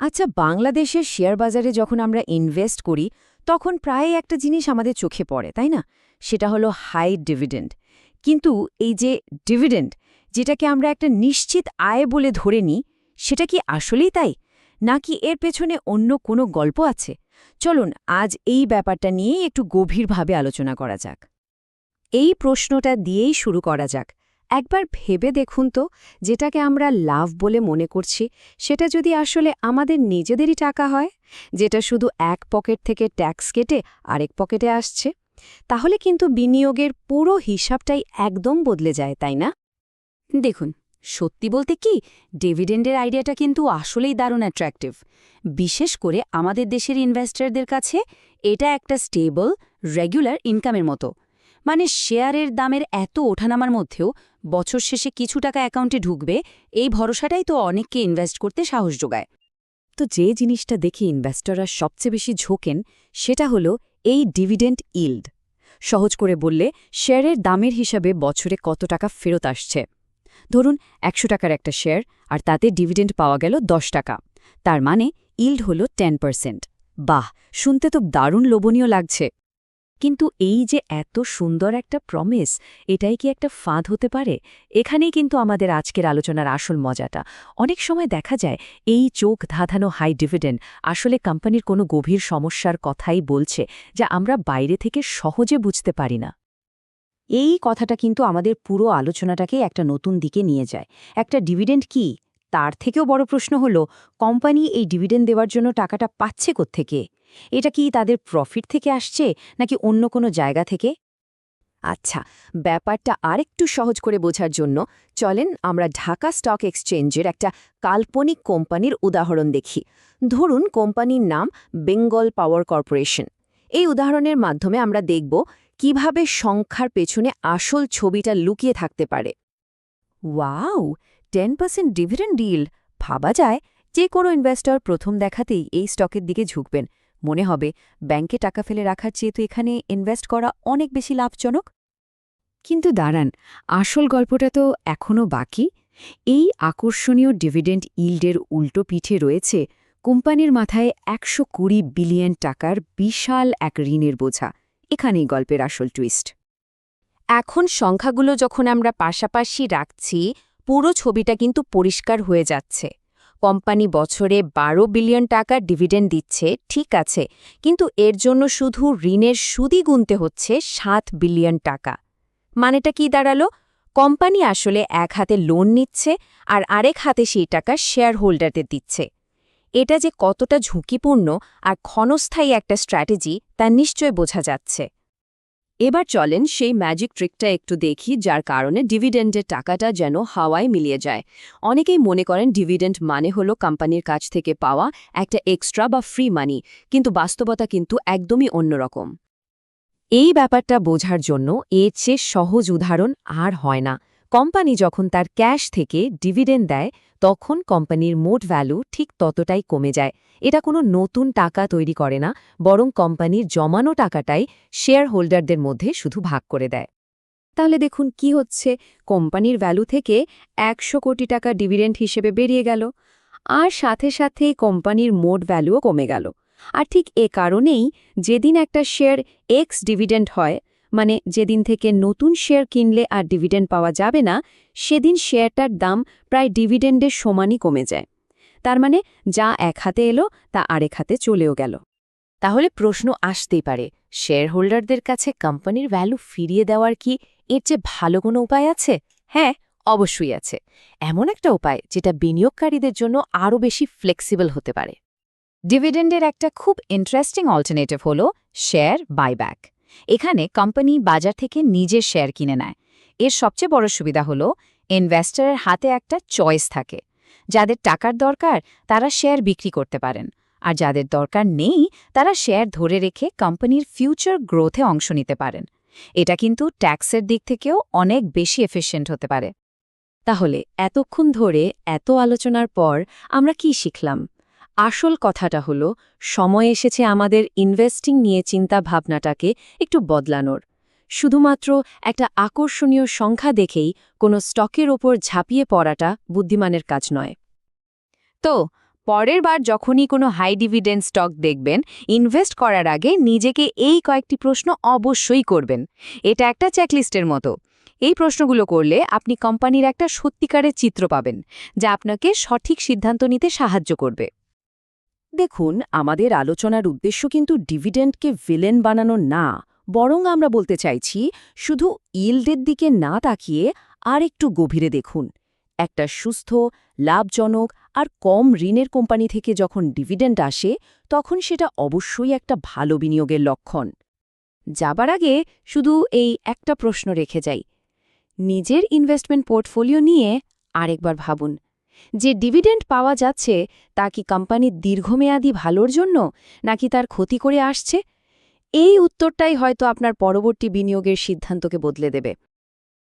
আচ্ছা বাংলাদেশের শেয়ার বাজারে যখন আমরা ইনভেস্ট করি, তখন প্রায় একটা জিনিস আমাদের চোখে পড়ে, তাই না? সেটা হলো হাই ডিভিডেন্ড কিন্তু এই যে ডিভিডেন্ড যেটাকে আমরা একটা নিশ্চিত আয় বলে ধরে নিই, সেটা কি আসলেই তাই? নাকি এর পেছনে অন্য কোনো গল্প আছে? চলুন, আজ এই ব্যাপারটা নিয়েই একটু গভীরভাবে আলোচনা করা যাক। এই প্রশ্নটা দিয়েই শুরু করা যাক। একবার ভেবে দেখুন তো, যেটাকে আমরা লাভ বলে মনে করছি, সেটা যদি আসলে আমাদের নিজেদেরই টাকা হয়, যেটা শুধু এক পকেট থেকে ট্যাক্স কেটে আরেক পকেটে আসছে, তাহলে কিন্তু বিনিয়োগের পুরো হিসাবটাই একদম বদলে যায়, তাই না? দেখুন, সত্যি বলতে কি, ডিভিডেন্ডের আইডিয়াটা কিন্তু আসলেই দারুণ অ্যাট্রাকটিভ বিশেষ করে আমাদের দেশের ইনভেস্টরদের কাছে এটা একটা স্টেবল রেগুলার ইনকামের মতো। মানে শেয়ারের দামের এত ওঠানামার মধ্যেও বছর শেষে কিছু টাকা অ্যাকাউন্টে ঢুকবে, এই ভরসাটাই তো অনেককে ইনভেস্ট করতে সাহস যোগায়। তো যে জিনিসটা দেখে ইনভেস্টররা সবচেয়ে বেশি ঝোঁকেন, সেটা হলো এই ডিভিডেন্ড ইল্ড সহজ করে বললে, শেয়ারের দামের হিসাবে বছরে কত টাকা ফেরত আসছে? ধরুন, একশো টাকার একটা শেয়ার, আর তাতে ডিভিডেন্ড পাওয়া গেল দশ টাকা। তার মানে ইল্ড হল টেন পার্সেন্ট বাহ, শুনতে তো দারুণ লোভনীয় লাগছে। কিন্তু এই যে এত সুন্দর একটা প্রমিস এটাই কি একটা ফাঁদ হতে পারে? এখানেই কিন্তু আমাদের আজকের আলোচনার আসল মজাটা। অনেক সময় দেখা যায়, এই চোখ ধাঁধানো হাই ডিভিডেন্ড আসলে কোম্পানির কোনো গভীর সমস্যার কথাই বলছে, যা আমরা বাইরে থেকে সহজে বুঝতে পারি না। এই কথাটা কিন্তু আমাদের পুরো আলোচনাটাকে একটা নতুন দিকে নিয়ে যায়। একটা ডিভিডেন্ড কি? তার থেকেও বড় প্রশ্ন হল কোম্পানি এই ডিভিডেন্ড দেওয়ার জন্য টাকাটা পাচ্ছে কোত্থেকে? এটা কি তাদের প্রফিট থেকে আসছে, নাকি অন্য কোনো জায়গা থেকে? আচ্ছা ব্যাপারটা আরেকটু সহজ করে বোঝার জন্য চলেন আমরা ঢাকা স্টক এক্সচেঞ্জের একটা কাল্পনিক কোম্পানির উদাহরণ দেখি। ধরুন কোম্পানির নাম বেঙ্গল পাওয়ার কর্পোরেশন এই উদাহরণের মাধ্যমে আমরা দেখব কীভাবে সংখ্যার পেছনে আসল ছবিটা লুকিয়ে থাকতে পারে। Wow! Ten percent dividend deal ভাবা যায় যে কোনো ইনভেস্টর প্রথম দেখাতেই এই স্টকের দিকে ঝুঁকবেন। মনে হবে, ব্যাংকে টাকা ফেলে রাখার চেয়ে তো এখানে ইনভেস্ট করা অনেক বেশি লাভজনক। কিন্তু দাঁড়ান, আসল গল্পটা তো এখনও বাকি। এই আকর্ষণীয় ডিভিডেন্ড ইল্ডের উল্টো পিঠে রয়েছে কোম্পানির মাথায় একশো কুড়ি বিলিয়ন টাকার বিশাল এক ঋণের বোঝা। এখানেই গল্পের আসল টুইস্ট এখন সংখ্যাগুলো যখন আমরা পাশাপাশি রাখছি, পুরো ছবিটা কিন্তু পরিষ্কার হয়ে যাচ্ছে। কোম্পানি বছরে বারো বিলিয়ন টাকা ডিভিডেন্ড দিচ্ছে, ঠিক আছে, কিন্তু এর জন্য শুধু ঋণের সুদি গুনতে হচ্ছে সাত বিলিয়ন টাকা। মানেটা কি দাঁড়াল? কোম্পানি আসলে এক হাতে লোন নিচ্ছে আর আরেক হাতে সেই টাকা শেয়ার হোল্ডারদের দিচ্ছে। এটা যে কতটা ঝুঁকিপূর্ণ আর ক্ষণস্থায়ী একটা স্ট্র্যাটেজি তা নিশ্চয় বোঝা যাচ্ছে। এবার চলেন সেই ম্যাজিক ট্রিকটা একটু দেখি, যার কারণে ডিভিডেন্ডের টাকাটা যেন হাওয়ায় মিলিয়ে যায়। অনেকেই মনে করেন ডিভিডেন্ড মানে হলো কোম্পানির কাছ থেকে পাওয়া একটা এক্সট্রা বা ফ্রি মানি কিন্তু বাস্তবতা কিন্তু একদমই অন্যরকম। এই ব্যাপারটা বোঝার জন্য এর চেয়ে সহজ উদাহরণ আর হয় না। কোম্পানি যখন তার ক্যাশ থেকে ডিভিডেন্ড দেয়, তখন কোম্পানির মোট ভ্যালু ঠিক ততটাই কমে যায়। এটা কোনো নতুন টাকা তৈরি করে না, বরং কোম্পানির জমানো টাকাটাই শেয়ার হোল্ডারদের মধ্যে শুধু ভাগ করে দেয়। তাহলে দেখুন কি হচ্ছে, কোম্পানির ভ্যালু থেকে একশো কোটি টাকা ডিভিডেন্ড হিসেবে বেরিয়ে গেল, আর সাথে সাথেই কোম্পানির মোট ভ্যালুও কমে গেল। আর ঠিক এ কারণেই যেদিন একটা শেয়ার এক্স ডিভিডেন্ড হয় মানে যেদিন থেকে নতুন শেয়ার কিনলে আর ডিভিডেন্ড পাওয়া যাবে না, সেদিন শেয়ারটার দাম প্রায় ডিভিডেন্ডের সমানই কমে যায়। তার মানে যা এক হাতে এলো, তা আরেক হাতে চলেও গেল। তাহলে প্রশ্ন আসতেই পারে শেয়ার হোল্ডারদের কাছে কোম্পানির ভ্যালু ফিরিয়ে দেওয়ার কি এর চেয়ে ভালো কোনো উপায় আছে? হ্যাঁ অবশ্যই আছে। এমন একটা উপায় যেটা বিনিয়োগকারীদের জন্য আরও বেশি ফ্লেক্সিবল হতে পারে। ডিভিডেন্ডের একটা খুব ইন্টারেস্টিং অল্টারনেটিভ হল শেয়ার বাইব্যাক এখানে কোম্পানি বাজার থেকে নিজের শেয়ার কিনে নেয়। এর সবচেয়ে বড় সুবিধা হল ইনভেস্টরের হাতে একটা চয়েস থাকে। যাদের টাকার দরকার, তারা শেয়ার বিক্রি করতে পারেন। আর যাদের দরকার নেই, তারা শেয়ার ধরে রেখে কোম্পানির ফিউচার গ্রোথে অংশ নিতে পারেন। এটা কিন্তু ট্যাক্সের দিক থেকেও অনেক বেশি এফিশিয়েন্ট হতে পারে। তাহলে এতক্ষণ ধরে এত আলোচনার পর আমরা কি শিখলাম? আসল কথাটা হলো, সময় এসেছে আমাদের ইনভেস্টিং নিয়ে চিন্তা ভাবনাটাকে একটু বদলানোর। শুধুমাত্র একটা আকর্ষণীয় সংখ্যা দেখেই কোনো স্টকের ওপর ঝাঁপিয়ে পড়াটা বুদ্ধিমানের কাজ নয়। তো, পরের বার যখনই কোনো হাই ডিভিডেন্ড স্টক দেখবেন ইনভেস্ট করার আগে নিজেকে এই কয়েকটি প্রশ্ন অবশ্যই করবেন। এটা একটা চেকলিস্টের মতো। এই প্রশ্নগুলো করলে আপনি কোম্পানির একটা সত্যিকারের চিত্র পাবেন, যা আপনাকে সঠিক সিদ্ধান্ত নিতে সাহায্য করবে। দেখুন, আমাদের আলোচনার উদ্দেশ্য কিন্তু ডিভিডেন্ডকে ভিলেন বানানো না, বরং আমরা বলতে চাইছি, শুধু ইল্ডের দিকে না তাকিয়ে আর একটু গভীরে দেখুন। একটা সুস্থ, লাভজনক আর কম ঋণের কোম্পানি থেকে যখন ডিভিডেন্ড আসে, তখন সেটা অবশ্যই একটা ভালো বিনিয়োগের লক্ষণ। যাবার আগে শুধু এই একটা প্রশ্ন রেখে যাই। নিজের ইনভেস্টমেন্ট পোর্টফোলিও নিয়ে আরেকবার ভাবুন। যে ডিভিডেন্ড পাওয়া যাচ্ছে, তা কি কোম্পানির দীর্ঘমেয়াদী ভালোর জন্য, নাকি তার ক্ষতি করে আসছে? এই উত্তরটাই হয়তো আপনার পরবর্তী বিনিয়োগের সিদ্ধান্তকে বদলে দেবে।